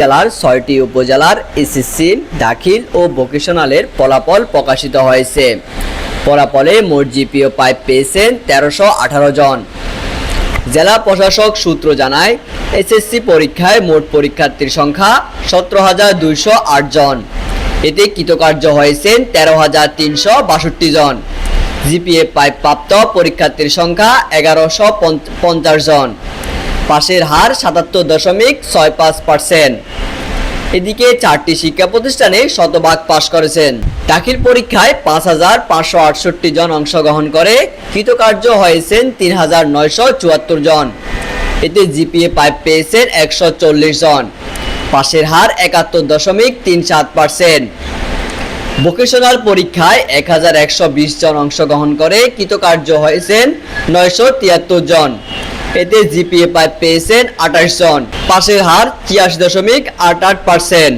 জেলার ছয়টি উপজেলার এসএসসি, দাখিল ও ভোকেশনালের ফলাফল প্রকাশিত হয়েছে। ফলাফলে মোট জিপিও পাইপ পেয়েছেন তেরোশো আঠারো জন। জেলা প্রশাসক সূত্র জানায়, এসএসসি পরীক্ষায় মোট পরীক্ষার্থীর সংখ্যা সতেরো হাজার দুইশো আট জন। এতে কৃতকার্য হয়েছেন তেরো হাজার তিনশো বাষট্টি জন। জিপিএ পাইপ প্রাপ্ত পরীক্ষার্থীর সংখ্যা এগারোশো পঞ্চাশ জন। পাশের হার সাতাত্তর দশমিক ছয় পাঁচ পার্সেন্ট। এদিকে চারটি শিক্ষা প্রতিষ্ঠানে শতভাগ পাশ করেছেন। দাখিল পরীক্ষায় পাঁচ হাজার পাঁচশো আটষট্টি জন অংশগ্রহণ করে কৃতকার্য হয়েছেন তিন হাজার নয়শো চুয়াত্তর জন। এতে জিপিএ পাইপ পেয়েছেন একশো চল্লিশ জন। পাশের হার একাত্তর দশমিক তিন সাত পার্সেন্ট। ভোকেশনাল পরীক্ষায় এক হাজার একশো বিশ জন অংশগ্রহণ করে কৃতকার্য হয়েছেন নয়শো তিয়াত্তর জন। এতে জিপিএ পাইপ পেয়েছেন আঠাশ জন। পাশের হার ছিয়াশি দশমিক আট আট পার্সেন্ট।